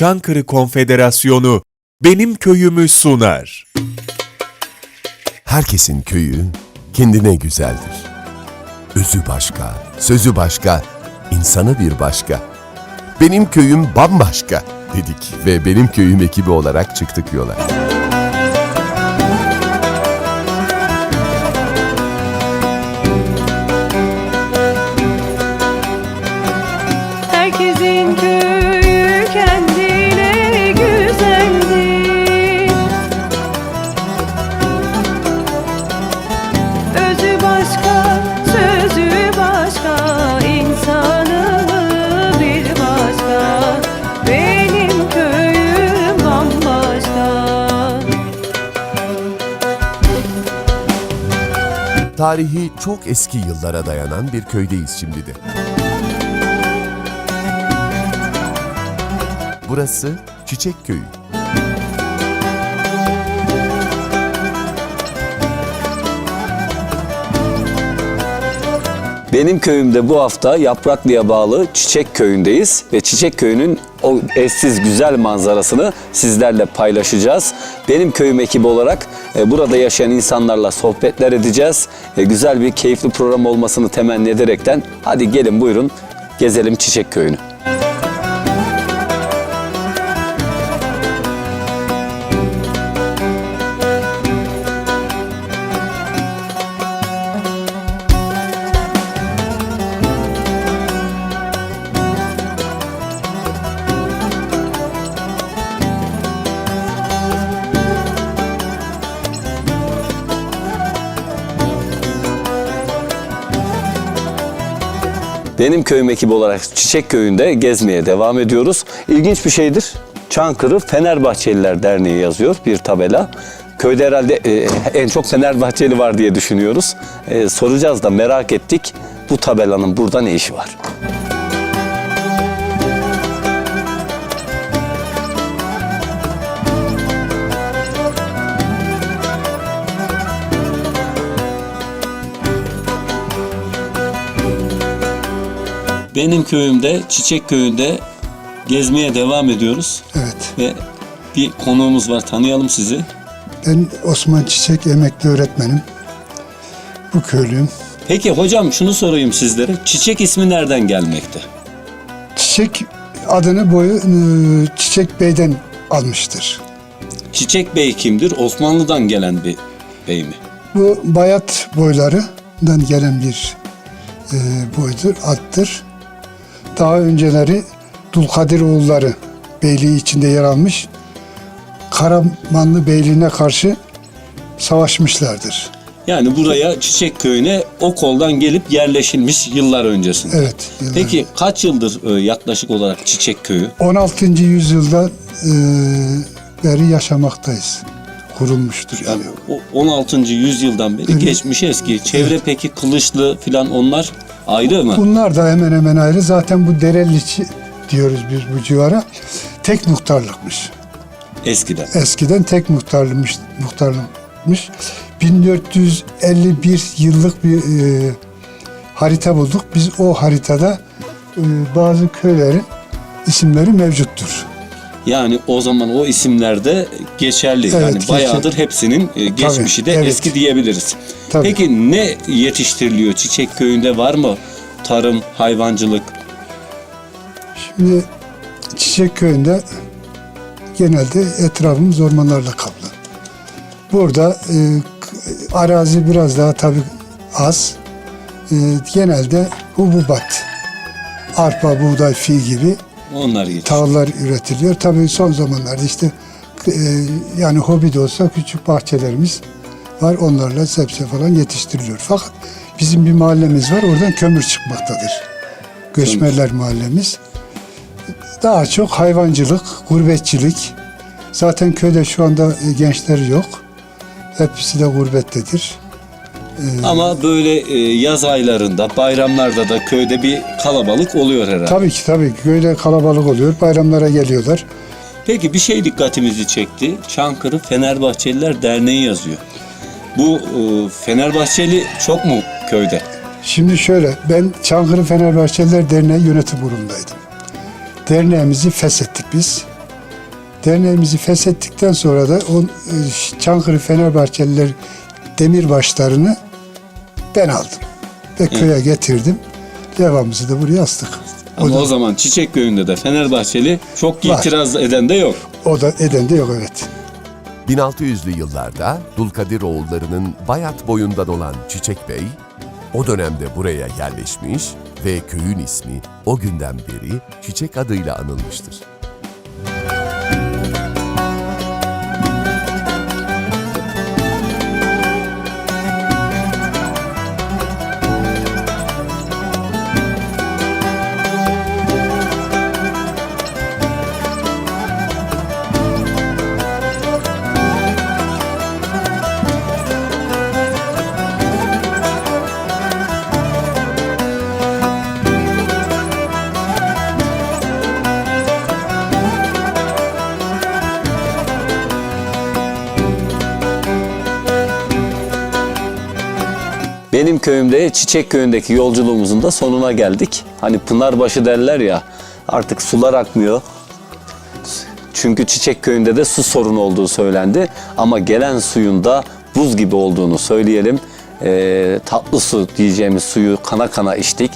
Çankırı Konfederasyonu Benim Köyümü sunar. Herkesin köyü kendine güzeldir. Özü başka, sözü başka, insanı bir başka. Benim köyüm bambaşka dedik ve benim köyüm ekibi olarak çıktık yola. Tarihi çok eski yıllara dayanan bir köydeyiz şimdi de. Burası Çiçek Köyü. Benim köyümde bu hafta Yapraklı'ya bağlı Çiçek Köyü'ndeyiz ve Çiçek Köyü'nün o eşsiz güzel manzarasını sizlerle paylaşacağız. Benim köyüm ekibi olarak e, burada yaşayan insanlarla sohbetler edeceğiz. E, güzel bir keyifli program olmasını temenni ederekten hadi gelin buyurun gezelim Çiçek Köyü'nü. Benim köyüm ekibi olarak Çiçek Köyü'nde gezmeye devam ediyoruz. İlginç bir şeydir. Çankırı Fenerbahçeliler Derneği yazıyor bir tabela. Köyde herhalde e, en çok Fenerbahçeli var diye düşünüyoruz. E, soracağız da merak ettik. Bu tabelanın burada ne işi var? Benim köyümde, Çiçek Köyü'nde gezmeye devam ediyoruz. Evet. Ve bir konuğumuz var. Tanıyalım sizi. Ben Osman Çiçek emekli öğretmenim. Bu köylüyüm. Peki hocam şunu sorayım sizlere. Çiçek ismi nereden gelmekte? Çiçek adını boyu e, Çiçek Bey'den almıştır. Çiçek Bey kimdir? Osmanlı'dan gelen bir bey mi? Bu bayat boylarından gelen bir e, boydur, addır. Daha önceleri Dulkadir oğulları beyliği içinde yer almış. Karamanlı beyliğine karşı savaşmışlardır. Yani buraya Çiçek Köyü'ne o koldan gelip yerleşilmiş yıllar öncesinde. Evet. yıllar- Peki kaç yıldır e, yaklaşık olarak Çiçek Köyü? 16. yüzyılda e, beri yaşamaktayız. Kurulmuştur yani. O 16. yüzyıldan beri Evet. geçmiş eski. Çevre peki Kılıçlı filan onlar ayrı mı? Bunlar da hemen hemen ayrı. Zaten bu Dereliçi diyoruz biz bu civara. Tek muhtarlıkmış. Eskiden. Eskiden tek muhtarlıkmış. muhtarlıkmış. 1451 yıllık bir e, harita bulduk. Biz o haritada e, bazı köylerin isimleri mevcuttur. Yani o zaman o isimler de geçerli. Evet, yani geçer- bayağıdır hepsinin e, geçmişi de evet. eski diyebiliriz. Tabii. Peki ne yetiştiriliyor Çiçek Köyü'nde var mı? Tarım, hayvancılık. Şimdi Çiçek Köyü'nde genelde etrafımız ormanlarla kaplı. Burada e, arazi biraz daha tabii az. E, genelde hububat, arpa, buğday, fi gibi Onlar yetiştiriyor. tahıllar üretiliyor. Tabii son zamanlarda işte e, yani hobi de olsa küçük bahçelerimiz var. Onlarla sebze falan yetiştiriliyor. Fakat bizim bir mahallemiz var. Oradan kömür çıkmaktadır. Göçmenler mahallemiz. Daha çok hayvancılık, gurbetçilik. Zaten köyde şu anda gençler yok. Hepsi de gurbettedir. Ama böyle e, yaz aylarında, bayramlarda da köyde bir kalabalık oluyor herhalde. Tabii ki tabii ki köyde kalabalık oluyor. Bayramlara geliyorlar. Peki bir şey dikkatimizi çekti. Çankırı Fenerbahçeliler Derneği yazıyor. Bu e, Fenerbahçeli çok mu köyde? Şimdi şöyle, ben Çankırı Fenerbahçeliler Derneği yönetim kurulundaydım. Derneğimizi feshettik biz. Derneğimizi feshettikten sonra da o e, Çankırı Fenerbahçeliler demirbaşlarını ben aldım. Ve köye getirdim. Levhamızı da buraya astık. O Ama da, o zaman Çiçek Köyü'nde de Fenerbahçeli çok Var. itiraz eden de yok. o da eden de yok evet. 1600'lü yıllarda Dulkadir oğullarının Bayat boyundan olan Çiçek Bey, o dönemde buraya yerleşmiş ve köyün ismi o günden beri Çiçek adıyla anılmıştır. Benim köyümde Çiçek Köyü'ndeki yolculuğumuzun da sonuna geldik. Hani Pınarbaşı derler ya artık sular akmıyor. Çünkü Çiçek Köyü'nde de su sorunu olduğu söylendi. Ama gelen suyun da buz gibi olduğunu söyleyelim. Ee, tatlı su diyeceğimiz suyu kana kana içtik.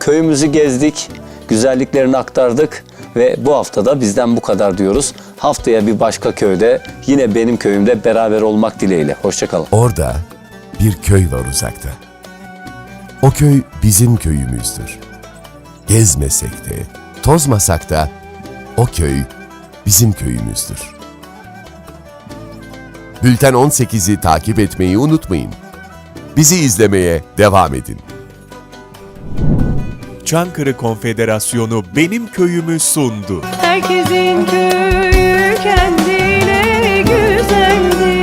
Köyümüzü gezdik, güzelliklerini aktardık ve bu hafta da bizden bu kadar diyoruz. Haftaya bir başka köyde yine benim köyümde beraber olmak dileğiyle. Hoşçakalın. Orada bir köy var uzakta. O köy bizim köyümüzdür. Gezmesek de, tozmasak da o köy bizim köyümüzdür. Bülten 18'i takip etmeyi unutmayın. Bizi izlemeye devam edin. Çankırı Konfederasyonu Benim Köyümü sundu. Herkesin köyü kendine güzeldir